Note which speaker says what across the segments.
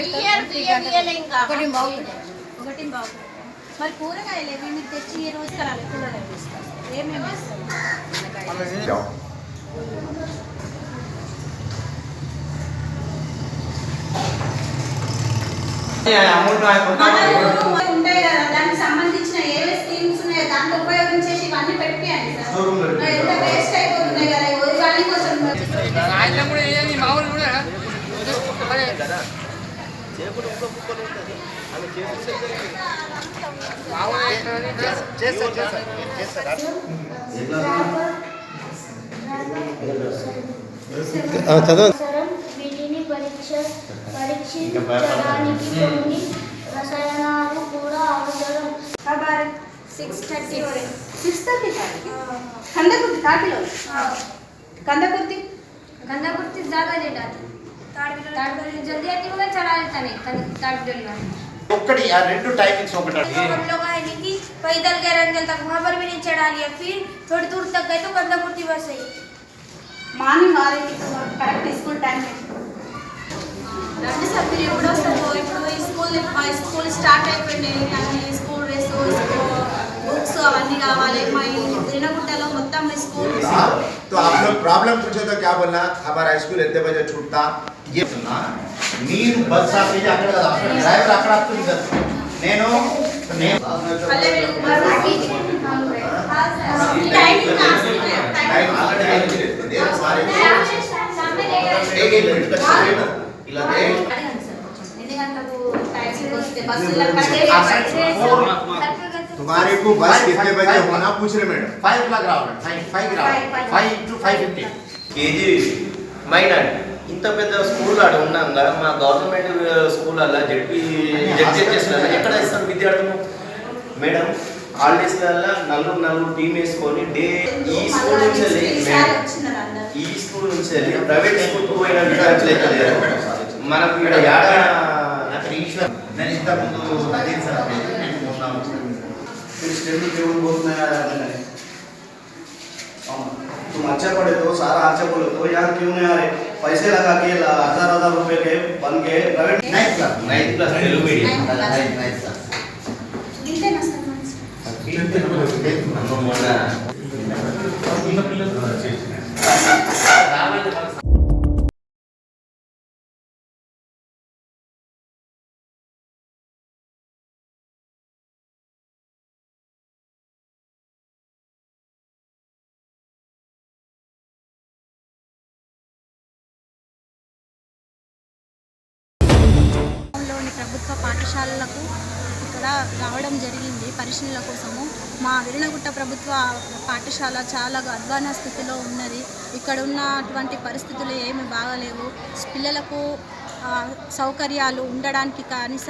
Speaker 1: ఒకటి బాగుంది
Speaker 2: ఒకటి బాగుంది మరి కూరగాయలు ఏమి మీరు తెచ్చి ఈ రోజు కరాలి కూరగాయలు తీసుకోవాలి ఏమేమి వేస్తారు?
Speaker 3: అమౌంట్
Speaker 2: మన ఊరు ఉంటాయి కదా దానికి సంబంధించిన ఏవే స్కీమ్స్ ఉన్నాయో దాంట్లో ఉపయోగించేసి ఇవన్నీ పెట్టియండి సార్. ఎంత వేస్ట్ అయిపోతున్నాయి కదా ఎవరి వాళ్ళ కోసం
Speaker 4: పరీక్షించడానికి కొన్ని రసాయనాలు కూడా అవసరం
Speaker 2: సిక్స్ థర్టీ కందకుర్తి కందకుర్తి
Speaker 1: జాగా చేయడానికి ताडपत्री जल्दी आती बघा चढा येता नाही ताडपत्रीला
Speaker 3: ఒక్కటి ఆ రెండు టైమింగ్స్ ఒకటి
Speaker 1: हम लोग है नहीं कि पैदल गए रंजल तक वहाँ पर भी नहीं चढ़ा लिया फिर थोड़ी दूर तक गए तो गंधापुरती बस आई
Speaker 2: మార్నింగ్ ఆరింటికి కరెక్ట్ స్కూల్ టైం
Speaker 5: రండి సార్ మీరు ఎప్పుడు వస్తారు ఇప్పుడు ఈ స్కూల్ మా స్కూల్ స్టార్ట్ అయిపోయినాయి అన్ని స్కూల్ డ్రెస్ బుక్స్ అవన్నీ కావాలి మా ఈ తినగుట్టలో మొత్తం ఈ స్కూల్
Speaker 3: तो आप लोग प्रॉब्लम पूछे तो क्या बोलना हमारा स्कूल इतने बजे छूटता ये सुनना మీరు బస్ ఆపేది అక్కడ కాదు, అక్కడ డ్రైవర్ అక్కడ ఆపుతుంది కదా నేను నేను టైం ఆల్రెడీ అయిపోయింది. సారీ. ఏ, ఏ, ఇటు వచ్చి ఇలా దే.
Speaker 5: ఎన్ని గంటలకు టైంకి వస్తే బస్సులో
Speaker 3: ఆ సైడ్ ఫోర్ तुम्हारे को बस कितने बजे होना पूछ रहे madam five lakh Ravan five five Ravan five two five fifty
Speaker 6: KG minority ఇంత పెద్ద స్కూల్ ఆడ ఉన్నాక మా గవర్నమెంట్ స్కూల్ అలా జడ్పీ జడ్జెస్లలో ఎక్కడ ఇస్తారు విద్యార్థులు మేడం హాలిడేస్లలో నలుగురు నలుగురు టీం వేసుకొని డే ఈ స్కూల్ నుంచి వెళ్ళి మేడం,
Speaker 5: వచ్చినారు అందరు
Speaker 6: ఈ స్కూల్ నుంచి వెళ్ళి ప్రైవేట్ స్కూల్కి పోయినట్టు అట్లయితే మనకు ఇక్కడ యాడ
Speaker 3: అక్కడ ఈశ్వర్ నేను ఇంత ముందు నదీన్ సార్ నేను మొన్న వచ్చిన
Speaker 7: फिर स्टेट केवल बहुत नया आया मैंने तुम अच्छा पढ़े तो सारा अच्छा बोले तो यहाँ क्यों नहीं आ रहे पैसे लगा के हजार हजार रुपए के बन के
Speaker 5: नाइट
Speaker 6: क्लास नाइट
Speaker 2: क्लास ప్రభుత్వ పాఠశాలలకు ఇక్కడ రావడం జరిగింది పరిశీలన కోసము. మా విరణగుట్ట ప్రభుత్వ పాఠశాల చాలా అధ్వాన స్థితిలో ఉన్నది. ఇక్కడ ఉన్నటువంటి పరిస్థితులు ఏమి బాగలేవు. పిల్లలకు సౌకర్యాలు ఉండడానికి కనీస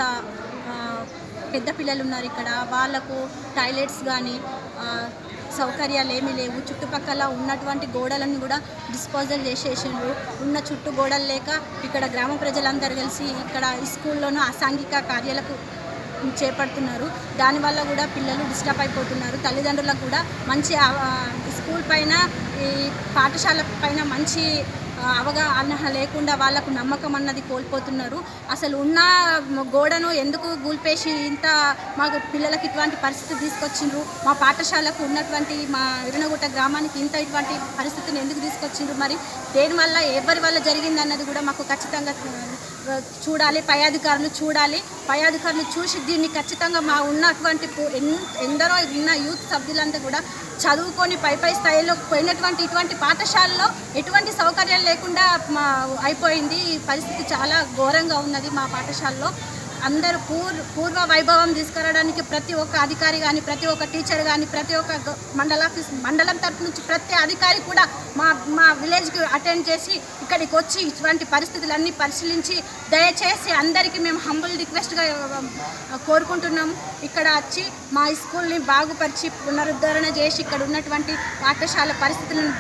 Speaker 2: పెద్ద పిల్లలు ఉన్నారు ఇక్కడ. వాళ్ళకు టాయిలెట్స్ కానీ సౌకర్యాలు ఏమీ లేవు. చుట్టుపక్కల ఉన్నటువంటి గోడలను కూడా డిస్పోజల్ చేసేసిండ్రు. ఉన్న చుట్టూ గోడలు లేక ఇక్కడ గ్రామ ప్రజలందరూ కలిసి ఇక్కడ ఈ స్కూల్లోనూ అసాంఘిక కార్యాలకు చేపడుతున్నారు. దానివల్ల కూడా పిల్లలు డిస్టర్బ్ అయిపోతున్నారు. తల్లిదండ్రులకు కూడా మంచి స్కూల్ పైన ఈ పాఠశాల పైన మంచి అవగాహన లేకుండా వాళ్ళకు నమ్మకం అన్నది కోల్పోతున్నారు. అసలు ఉన్న గోడను ఎందుకు గూల్పేసి ఇంత మా పిల్లలకి ఇటువంటి పరిస్థితి తీసుకొచ్చిండ్రు? మా పాఠశాలకు ఉన్నటువంటి మా ఇరునగుట్ట గ్రామానికి ఇంత ఇటువంటి పరిస్థితిని ఎందుకు తీసుకొచ్చిండ్రు? మరి దేనివల్ల ఎవరి వల్ల జరిగింది అన్నది కూడా మాకు ఖచ్చితంగా చూడాలి. పై అధికారులు చూడాలి. పై అధికారులు చూసి దీన్ని ఖచ్చితంగా మా ఉన్నటువంటి ఎందరో ఉన్న యూత్ సభ్యులంతా కూడా చదువుకొని పై పై స్థాయిలో పోయినటువంటి ఇటువంటి పాఠశాలలో ఎటువంటి పాఠశాల లేకుండా మా అయిపోయింది. ఈ పరిస్థితి చాలా ఘోరంగా ఉన్నది మా పాఠశాలలో. అందరూ పూర్ పూర్వ వైభవం తీసుకురావడానికి ప్రతి ఒక్క అధికారి కానీ ప్రతి ఒక్క టీచర్ కానీ ప్రతి ఒక్క గ- మండల ఆఫీస్ మండలం తరపు నుంచి ప్రతి అధికారి కూడా మా మా విలేజ్కి అటెండ్ చేసి ఇక్కడికి వచ్చి ఇటువంటి పరిస్థితులన్నీ పరిశీలించి దయచేసి అందరికీ మేము హంబుల్ రిక్వెస్ట్గా కోరుకుంటున్నాము. ఇక్కడ వచ్చి మా స్కూల్ని బాగుపరిచి పునరుద్ధరణ చేసి ఇక్కడ ఉన్నటువంటి పాఠశాల పరిస్థితులను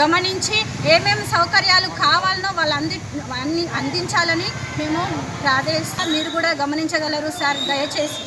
Speaker 2: గమనించి ఏమేమి సౌకర్యాలు కావాలనో వాళ్ళు అంది అన్ని అందించాలని మేము ప్రార్థిస్తాం. మీరు కూడా గమనించగలరు సార్ దయచేసి.